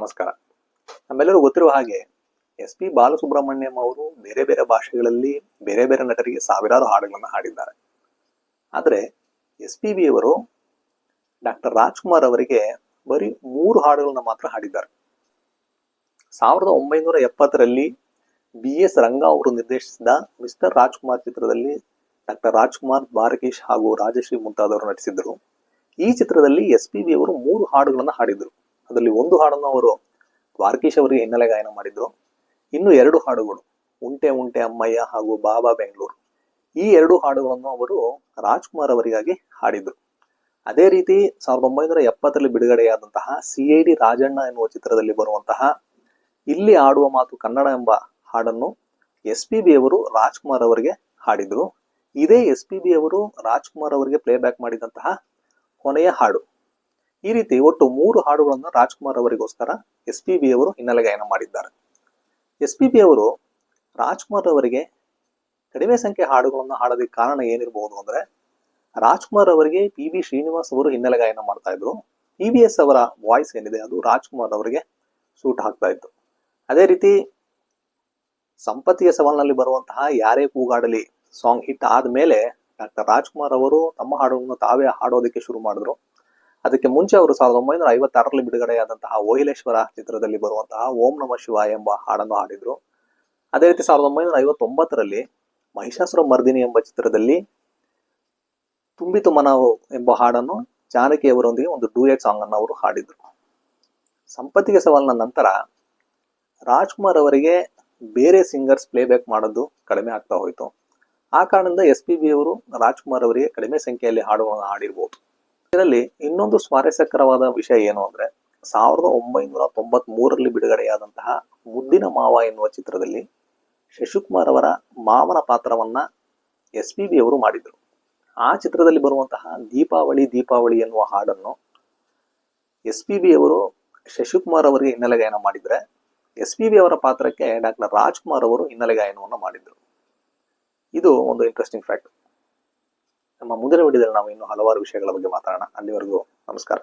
ನಮಸ್ಕಾರ. ನಮ್ಮೆಲ್ಲರೂ ಗೊತ್ತಿರುವ ಹಾಗೆ ಎಸ್ ಪಿ ಬಾಲಸುಬ್ರಹ್ಮಣ್ಯಂ ಅವರು ಬೇರೆ ಬೇರೆ ಭಾಷೆಗಳಲ್ಲಿ ಬೇರೆ ಬೇರೆ ನಟರಿಗೆ ಸಾವಿರಾರು ಹಾಡುಗಳನ್ನು ಹಾಡಿದ್ದಾರೆ. ಆದರೆ ಎಸ್ ಪಿ ಬಿ ಅವರು ಡಾಕ್ಟರ್ ರಾಜ್ಕುಮಾರ್ ಅವರಿಗೆ ಬರೀ ಮೂರು ಹಾಡುಗಳನ್ನ ಮಾತ್ರ ಹಾಡಿದ್ದಾರೆ. ಸಾವಿರದ ಒಂಬೈನೂರ ಎಪ್ಪತ್ತರಲ್ಲಿ ಬಿ ಎಸ್ ರಂಗ ಅವರು ನಿರ್ದೇಶಿಸಿದ ಮಿಸ್ಟರ್ ರಾಜ್ಕುಮಾರ್ ಚಿತ್ರದಲ್ಲಿ ಡಾಕ್ಟರ್ ರಾಜ್ಕುಮಾರ್ ಬಾರಕೇಶ್ ಹಾಗೂ ರಾಜಶ್ರೀ ಮುಂತಾದವರು ನಟಿಸಿದ್ದರು. ಈ ಚಿತ್ರದಲ್ಲಿ ಎಸ್ ಪಿ ಬಿ ಅವರು ಮೂರು ಹಾಡುಗಳನ್ನು ಹಾಡಿದ್ರು. ಅದರಲ್ಲಿ ಒಂದು ಹಾಡನ್ನು ಅವರು ದ್ವಾರಕೀಶ್ ಅವರಿಗೆ ಹಿನ್ನೆಲೆ ಗಾಯನ ಮಾಡಿದ್ರು. ಇನ್ನು ಎರಡು ಹಾಡುಗಳು, ಉಂಟೆ ಉಂಟೆ ಅಮ್ಮಯ್ಯ ಹಾಗೂ ಬಾಬಾ ಬೆಂಗಳೂರು, ಈ ಎರಡು ಹಾಡುಗಳನ್ನು ಅವರು ರಾಜ್ಕುಮಾರ್ ಅವರಿಗಾಗಿ ಹಾಡಿದ್ರು. ಅದೇ ರೀತಿ ಸಾವಿರದ ಒಂಬೈನೂರ ಎಪ್ಪತ್ತರಲ್ಲಿ ಬಿಡುಗಡೆಯಾದಂತಹ ಸಿ ಐ ಡಿ ರಾಜಣ್ಣ ಎನ್ನುವ ಚಿತ್ರದಲ್ಲಿ ಬರುವಂತಹ ಇಲ್ಲಿ ಆಡುವ ಮಾತು ಕನ್ನಡ ಎಂಬ ಹಾಡನ್ನು ಎಸ್ ಪಿ ಬಿ ಅವರು ರಾಜ್ಕುಮಾರ್ ಅವರಿಗೆ ಹಾಡಿದ್ರು. ಇದೇ ಎಸ್ ಪಿ ಬಿ ಅವರು ರಾಜ್ಕುಮಾರ್ ಅವರಿಗೆ ಪ್ಲೇಬ್ಯಾಕ್ ಮಾಡಿದಂತಹ ಕೊನೆಯ ಹಾಡು. ಈ ರೀತಿ ಒಟ್ಟು ಮೂರು ಹಾಡುಗಳನ್ನು ರಾಜ್ಕುಮಾರ್ ಅವರಿಗೋಸ್ಕರ ಎಸ್ ಪಿ ಬಿ ಅವರು ಹಿನ್ನೆಲೆ ಗಾಯನ ಮಾಡಿದ್ದಾರೆ. ಎಸ್ ಪಿ ಬಿ ಅವರು ರಾಜ್ಕುಮಾರ್ ಅವರಿಗೆ ಕಡಿಮೆ ಸಂಖ್ಯೆ ಹಾಡುಗಳನ್ನು ಹಾಡೋದಕ್ಕೆ ಕಾರಣ ಏನಿರಬಹುದು ಅಂದ್ರೆ ರಾಜ್ಕುಮಾರ್ ಅವರಿಗೆ ಪಿ ಬಿ ಶ್ರೀನಿವಾಸ್ ಅವರು ಹಿನ್ನೆಲೆ ಗಾಯನ ಮಾಡ್ತಾ ಇದ್ರು. ಪಿ ಬಿ ಎಸ್ ಅವರ ವಾಯ್ಸ್ ಏನಿದೆ ಅದು ರಾಜ್ಕುಮಾರ್ ಅವರಿಗೆ ಸೂಟ್ ಆಗ್ತಾ ಇತ್ತು. ಅದೇ ರೀತಿ ಸಂಪತ್ತಿಯ ಸವಾಲಿನಲ್ಲಿ ಬರುವಂತಹ ಯಾರೇ ಕೂಗಾಡಲಿ ಸಾಂಗ್ ಹಿಟ್ ಆದ್ಮೇಲೆ ಡಾಕ್ಟರ್ ರಾಜ್ಕುಮಾರ್ ಅವರು ತಮ್ಮ ಹಾಡುಗಳನ್ನು ತಾವೇ ಹಾಡೋದಕ್ಕೆ ಶುರು ಮಾಡಿದ್ರು. ಅದಕ್ಕೆ ಮುಂಚೆ ಅವರು ಸಾವಿರದ ಒಂಬೈನೂರ ಐವತ್ತಾರರಲ್ಲಿ ಬಿಡುಗಡೆಯಾದಂತಹ ಓಹಿಲೇಶ್ವರ ಚಿತ್ರದಲ್ಲಿ ಬರುವಂತಹ ಓಂ ನಮ ಶಿವ ಎಂಬ ಹಾಡನ್ನು ಹಾಡಿದ್ರು. ಅದೇ ರೀತಿ ಸಾವಿರದ ಒಂಬೈನೂರ ಐವತ್ತೊಂಬತ್ತರಲ್ಲಿ ಮಹಿಷಾಸುರ ಮರ್ದಿನಿ ಎಂಬ ಚಿತ್ರದಲ್ಲಿ ತುಂಬಿತು ಮನವು ಎಂಬ ಹಾಡನ್ನು ಜಾನಕಿ ಅವರೊಂದಿಗೆ ಒಂದು ಡೂಯೆಟ್ ಸಾಂಗ್ ಅನ್ನು ಅವರು ಹಾಡಿದ್ರು. ಸಂಪತ್ತಿಗೆ ಸವಾಲಿನ ನಂತರ ರಾಜ್ಕುಮಾರ್ ಅವರಿಗೆ ಬೇರೆ ಸಿಂಗರ್ಸ್ ಪ್ಲೇಬ್ಯಾಕ್ ಮಾಡೋದು ಕಡಿಮೆ ಆಗ್ತಾ ಹೋಯಿತು. ಆ ಕಾರಣದಿಂದ ಎಸ್ ಪಿ ಬಿ ಅವರು ರಾಜ್ಕುಮಾರ್ ಅವರಿಗೆ ಕಡಿಮೆ ಸಂಖ್ಯೆಯಲ್ಲಿ ಹಾಡುಗಳನ್ನು ಹಾಡಿರ್ಬೋದು. ಇದರಲ್ಲಿ ಇನ್ನೊಂದು ಸ್ವಾರಸ್ಯಕರವಾದ ವಿಷಯ ಏನು ಅಂದ್ರೆ, ಸಾವಿರದ ಒಂಬೈನೂರ ತೊಂಬತ್ ಮೂರರಲ್ಲಿ ಬಿಡುಗಡೆಯಾದಂತಹ ಮುದ್ದಿನ ಮಾವ ಎನ್ನುವ ಚಿತ್ರದಲ್ಲಿ ಶಶಿಕುಮಾರ್ ಅವರ ಮಾವನ ಪಾತ್ರವನ್ನ ಎಸ್ ಪಿ ಬಿ ಅವರು ಮಾಡಿದರು. ಆ ಚಿತ್ರದಲ್ಲಿ ಬರುವಂತಹ ದೀಪಾವಳಿ ದೀಪಾವಳಿ ಎನ್ನುವ ಹಾಡನ್ನು ಎಸ್ ಪಿ ಬಿ ಅವರು ಶಶಿಕುಮಾರ್ ಅವರಿಗೆ ಹಿನ್ನೆಲೆ ಗಾಯನ ಮಾಡಿದ್ರೆ ಎಸ್ ಪಿ ಬಿ ಅವರ ಪಾತ್ರಕ್ಕೆ ಡಾಕ್ಟರ್ ರಾಜ್ಕುಮಾರ್ ಅವರು ಹಿನ್ನೆಲೆ ಗಾಯನವನ್ನು ಮಾಡಿದ್ರು. ಇದು ಒಂದು ಇಂಟ್ರೆಸ್ಟಿಂಗ್ ಫ್ಯಾಕ್ಟ್ ನಮ್ಮ ಮುಂದಿನ ವಿಡಿಯೋದಲ್ಲಿ ನಾವು ಇನ್ನೂ ಹಲವಾರು ವಿಷಯಗಳ ಬಗ್ಗೆ ಮಾತಾಡೋಣ. ಅಲ್ಲಿವರೆಗೂ ನಮಸ್ಕಾರ.